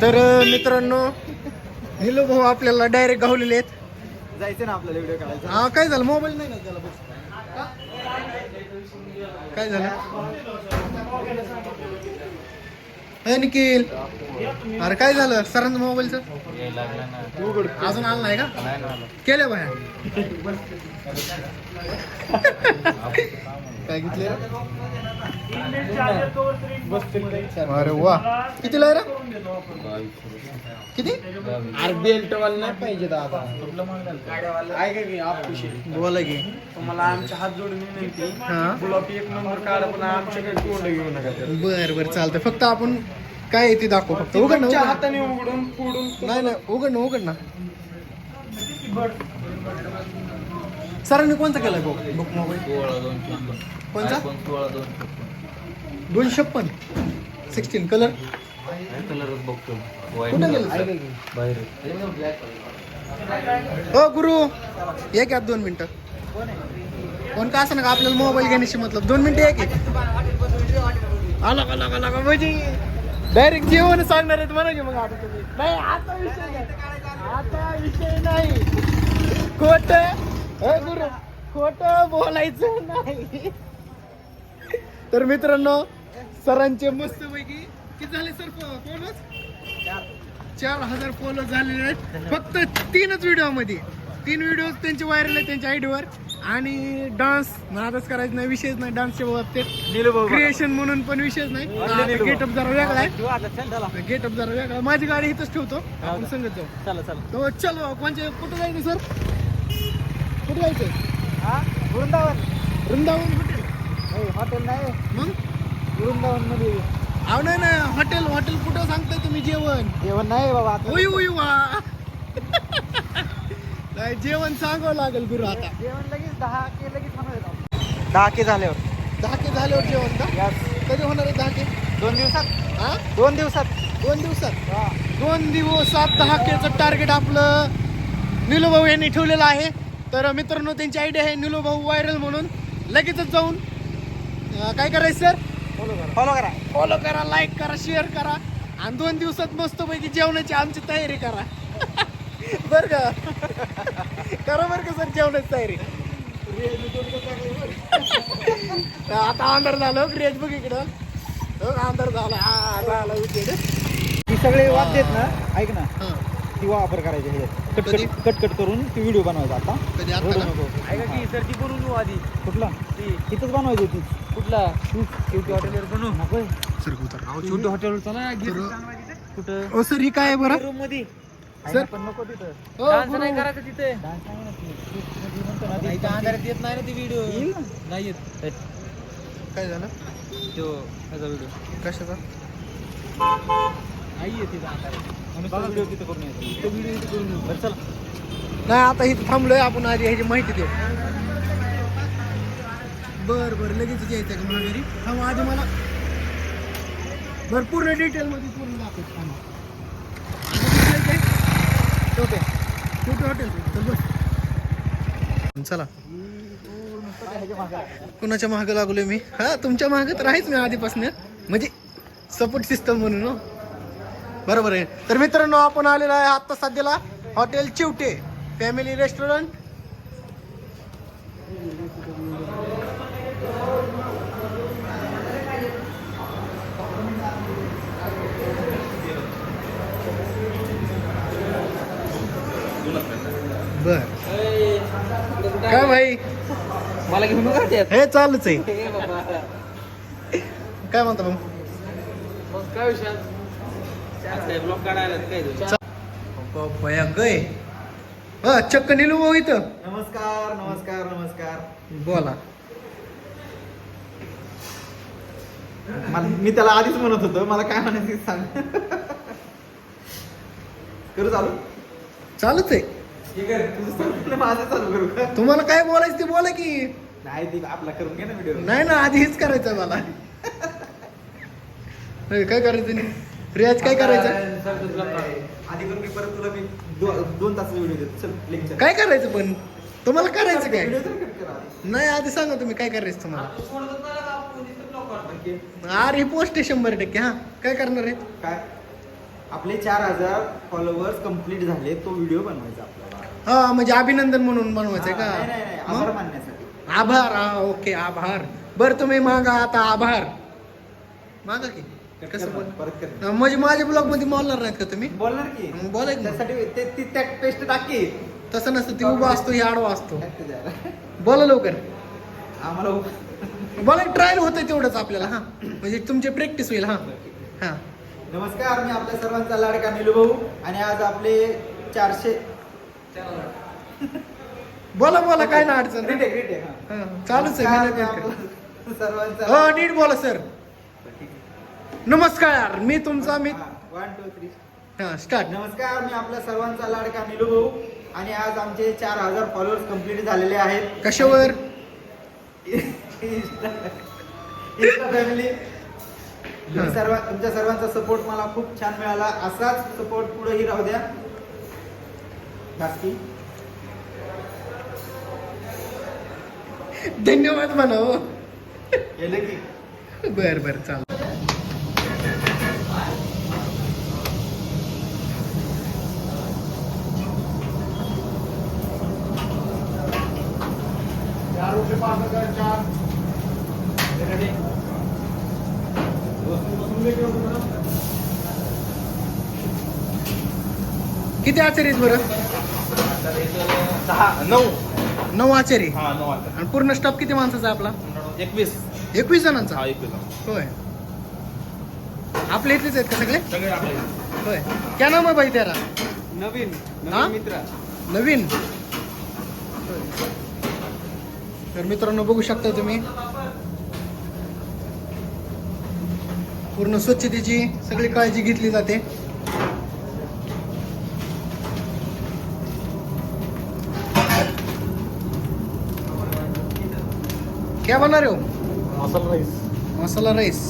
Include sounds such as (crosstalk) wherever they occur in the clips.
तर मित्रांनो निलो भाऊ आपल्याला डायरेक्ट गावलेले आहेत. जायचं ना आपल्याला व्हिडिओ काढायचा. हा काय झालं? मोबाईल नाही ना त्याला बस? काय झालं? हे निखिल. अरे काय झालं? सरांचं मोबाईलचं अजून आलं नाही का? केलं बाया (laughs) काय घेतले? अरे वा. कितीला आहे रे? किती? अरे बेल्ट वाला नाही पाहिजे दादा. ऐका की बोला की. तुम्हाला आमच्या हात जोडून विनंती गुलाबी एक नंबर काढा पण आमच्याकडे तोंड घेऊ नका. बर बर चालतंय. फक्त आपण काय आहे ते दाखव फक्त उघड ना. हाताने उघडून फोडून. नाही नाही उघड ना उघड ना. सरांनी कोणता केलाय बुक बुक मोबाईल कोणता दोन छप्पन. सिक्स्टीन कलर कुठं गेलं सर? हो गुरु. ये घ्या दोन मिनिटं. कोण का असं ना का आपल्याला मोबाईल घेण्याशी मतलब. दोन मिनिटं एक की आला का म्हणजे डायरेक्ट जेवण सांगणार आहेत म्हणा की मग आता तुम्ही. नाही आता विषय नाही. आता विषय नाही. खोट खोट बोलायचं नाही. तर मित्रांनो सरांचे मस्त पैकी किती झाले सर फॉलोच चार. हजार फॉलो झालेले आहेत. फक्त तीनच व्हिडिओमध्ये. तीन व्हिडिओ त्यांचे व्हायरल आहेत त्यांच्या आयडीवर आणि डान्स नादच करायचं नाही विषयच नाही डान्सच्या बाबतीत. क्रिएशन म्हणून पण विषयच नाही. गेटअप जरा वेगळा आहे. गेटअप जरा वेगळा. माझी गाडी इथंच ठेवतो. आपण संगत जाऊ. चला चला. तो चलो कोणचे कुठं जायचं सर? कुठं जायचं? हा? वृंदावन. वृंदावन हॉटेल हॉटेल नाही. मग? वृंदावनमध्ये अहो नाही नाही हॉटेल हॉटेल कुठं सांगताय तुम्ही जेवण? जेवण नाही बाबा आता उई उई (laughs) वा. नाही जेवण सांगावं लागेल गुरु आता. जेवण लगेच दहा के लगेच होणार दहा के झाल्यावर. दहाके झाल्यावर जेवण का? कधी होणार आहे दहाके दोन दिवसात. हा? दोन दिवसात. दोन दिवसात? दोन दिवसात दहाकेचं टार्गेट आपलं. निलोभाऊ यांनी ठेवलेलं आहे. तर मित्रांनो त्यांची आयडिया आहे निलोभाऊ व्हायरल म्हणून. लगेचच जाऊन अं, काय करायचं सर फॉलो करा. फॉलो करा. फॉलो करा लाईक करा शेअर करा. आणि दोन दिवसात मस्तपैकी जेवणाची आमची तयारी करा. (laughs) बर का? (laughs) करा बर का सर जेवणाची तयारी? (laughs) आता अंधार झालं क्रिएट बघ इकडं. हो, अंधार झाला. हा ही सगळे वाद्य आहेत ना ऐक ना. हा ती वापर करायची ह्याच्यात कट कधी? कट कट कट करून ती व्हिडिओ बनवायचा आता. कधी आता रडू ना? नको. ऐका की बनवून घेऊ आधी. कुठला? ती. तिथंच बनवायची होती. कुठला? शेवटी हॉटेलवर बनवू. नको सर उतर. शेवटी हॉटेलवर चला तर- कुठं? ओ सर ही काय आहे बरं? रूममध्ये सर. पण नको तिथं. डान्स. नाही करायचं तिथे. डान्स नाही म्हणत मी. तू- तू जी म्हणतो ना ती- नाही तर अंधारात येत नाही ना ती व्हिडिओ येईल ना. नाही येत. काय झालं? तो ह्याचा व्हिडिओ कशाचा? नाही येत तिथं अंधारात म्हणून तो व्हिडिओ तिथं करून यायचा. तो व्हिडिओ इथे करून घेऊ. बरं चला. नाही आता इथं थांबलोय आपण आधी ह्याची माहिती देऊ. बर बर लगेच यायचं का मला घरी? थांब आधी मला बर पूर्ण डिटेल मध्ये पूर्ण दाखव थांब. हॉटेल चल बस. चला. कुणाच्या मागं लागलोय मी? हा तुमच्या मागं तर आहेच मी आधीपासून. म्हणजे सपोर्ट सिस्टम म्हणून हो. बरोबर आहे. तर मित्रांनो आपण आलेलो आहे आता सध्याला हॉटेल चिवटे फॅमिली रेस्टॉरंट. बर. काय भाई? मला घेऊन हे चालूच आहे. काय म्हणता मग काय विषय? ब्लॉग काढायला काय गय. हा चक्क निलू भाऊ इथं. नमस्कार नमस्कार नमस्कार. बोला. मला मी त्याला आधीच म्हणत होतो मला काय म्हणायचं सांग. करू चालू? चालूच आहे. ठीक आहे तुझं चालू माझं चालू करू का? तुम्हाला काय बोलायचं ते बोला की. नाही ती आपला करून घे ना व्हिडिओ नाही ना आधी हेच करायचं मला. काय करायचं नाही रियाज काय करायचं? आधी करून मी परत तुला मी दो- दोन तास व्हिडिओ देतो. चल लेक्चर काय करायचं पण? तुम्हाला करायचं काय? व्हिडिओ तर कट करा आधी. नाही आधी सांगा तुम्ही काय करायचं तुम्हाला. अरे पोस्ट आहे शंभर टक्के हा. काय करणार आहे काय? आपले चार हजार फॉलोअर्स कंप्लीट झाले तो व्हिडिओ बनवायचा आपल्याला. हा म्हणजे अभिनंदन म्हणून हा, नाही नाही नाही, आभार का मानण्यासाठी. आभार हा ओके आभार. बर तुम्ही मागा आता आभार. मागा की? कसं बोल परत कर. हा, म्हणजे माझ्या ब्लॉगमध्ये बोलणार नाहीत का तुम्ही? बोलणार की. मग बोला की. त्यासाठी ते ती त्या पेस्ट टाकी. तसं नसतं ती उभा असतो ही आडवा असतो. (laughs) बोला लवकर. आम्हाला उप- बोला ट्रायल होतं तेवढंच आपल्याला हा. म्हणजे तुमची प्रॅक्टिस होईल हा. हा. नमस्कार मी आपल्या सर्वांचा लाडका निलू भाऊ आणि आज आपले चारशे बोला बोला काय ना अडचण. रिटेक रिटेक हा, चालूच आहे मी नाही करत. सर्वांचा हो नीट बोला सर. नमस्कार मी तुमचा मी वन टू थ्री हा स्टार्ट नमस्कार मी आपल्या सर्वांचा लाडका निलू भाऊ. आणि आज आमचे चार हजार फॉलोअर्स कंप्लीट झालेले आहेत. कशावर? फॅमिली सर्व तुमच्या सर्वांचा सपोर्ट मला खूप छान मिळाला. असाच सपोर्ट पुढेही राहू द्या. बाकी धन्यवाद म्हणा हो गेले की बर बर चाल किती आचारी आहेत बरं? दहा नऊ. नऊ आचारी? हा नऊ आणि पूर्ण स्टाफ किती माणसाचा आहे आपला? एकवीस. एकवीस जणांचा? हा एकवीस होय. आपल्या इथलेच आहेत का सगळे? सगळे आपले होय. क्या नाम आहे बाई तेरा नवीन हा? नवीन मित्र. नवीन? तर मित्रांनो बघू शकता तुम्ही. पूर्ण स्वच्छतेची सगळी काळजी घेतली जाते. क्या बना रहे हो? Masala rice masala rice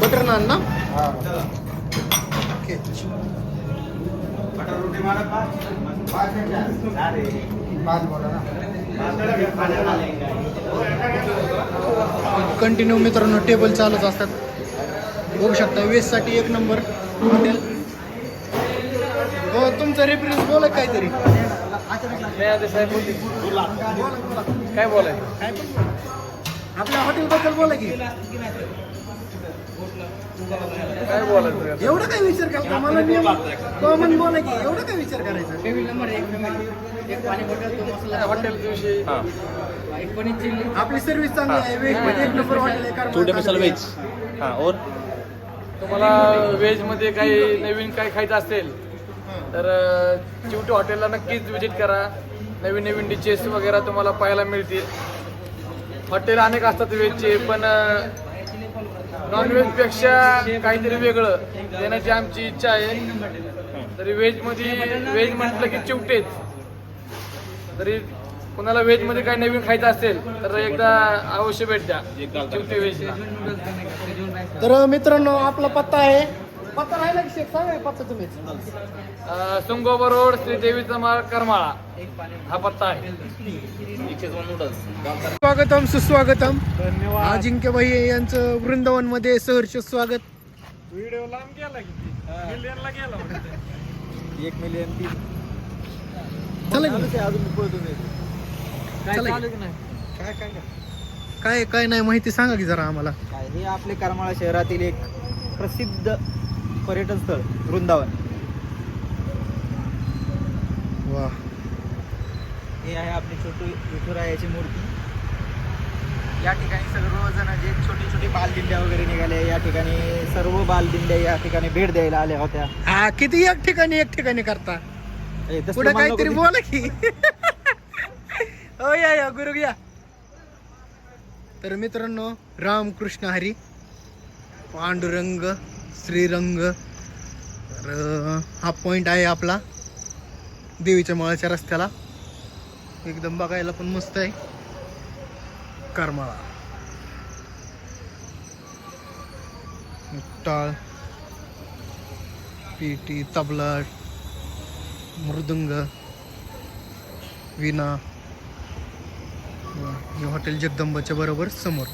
butter naan ना ओके कंटिन्यू मित्रांनो टेबल चालूच असतात. बघू शकता वेस्टसाठी एक नंबर हॉटेल हो तुमचं रेफरन्स बोला काहीतरी. काय बोलाय. आपल्या हॉटेलबद्दल बोला की. काय बोलायचं एवढं काय विचार करता मला नियम कॉमन बोला की एवढं काय विचार करायचा? नंबर एक हॉटेलच्या विषयी? हा. आपली सर्व्हिस चांगली आहे वेजमध्ये एक नंबर हॉटेल आहे हा और? तुम्हाला व्हेजमध्ये काही नवीन काही खायचं असेल तर चिवटी हॉटेलला नक्कीच विजिट करा. नवीन नवीन डिशेस वगैरे तुम्हाला पाहायला मिळतील. हॉटेल अनेक असतात व्हेजचे पण नॉनव्हेजपेक्षा काहीतरी वेगळं. देण्याची आमची इच्छा आहे. तरी व्हेजमध्ये व्हेज म्हटलं की चिवटेच. तरी कुणाला व्हेजमध्ये काही नवीन खायचं असेल तर एकदा अवश्य भेट द्या. चिवटे व्हेजला आहे. तर मित्रांनो आपला पत्ता आहे पत्ता राहिला की शेख सांगा पत्ता तुम्हीच अ, सुंगोबा रोड श्री देवीचा मार्ग करमाळा. हा पत्ता आहे. स्वागतम सुस्वागतम. धन्यवाद अजिंक्य भाई यांचं वृंदावनमध्ये सहर्ष स्वागत. एक मिलियन तीन. चला की. अजून पळतो चला की. काय काय काय काय नाही माहिती सांगा की जरा आम्हाला. काय हे आपले करमाळा शहरातील एक प्रसिद्ध पर्यटन स्थळ वृंदावन. वा. हे आहे आपली छोटी विठुरायाची मूर्ती. या ठिकाणी सर्वजण जे छोटे छोटे बालदिंड्या वगैरे निघाले या ठिकाणी सर्व बालदिंड्या या ठिकाणी भेट द्यायला आल्या होत्या. हा किती एक ठिकाणी एक ठिकाणी करता. पुढे काहीतरी बोला की. हो या या गुरु या. तर मित्रांनो रामकृष्ण हरी पांडुरंग श्रीरंग. तर हा पॉईंट आहे आपला. देवीच्या मळाच्या रस्त्याला. एकदम बघायला पण मस्त आहे. करमाळा. टाळ पेटी तबला मृदुंग. विना हे हॉटेल जगदंबाच्या बरोबर समोर.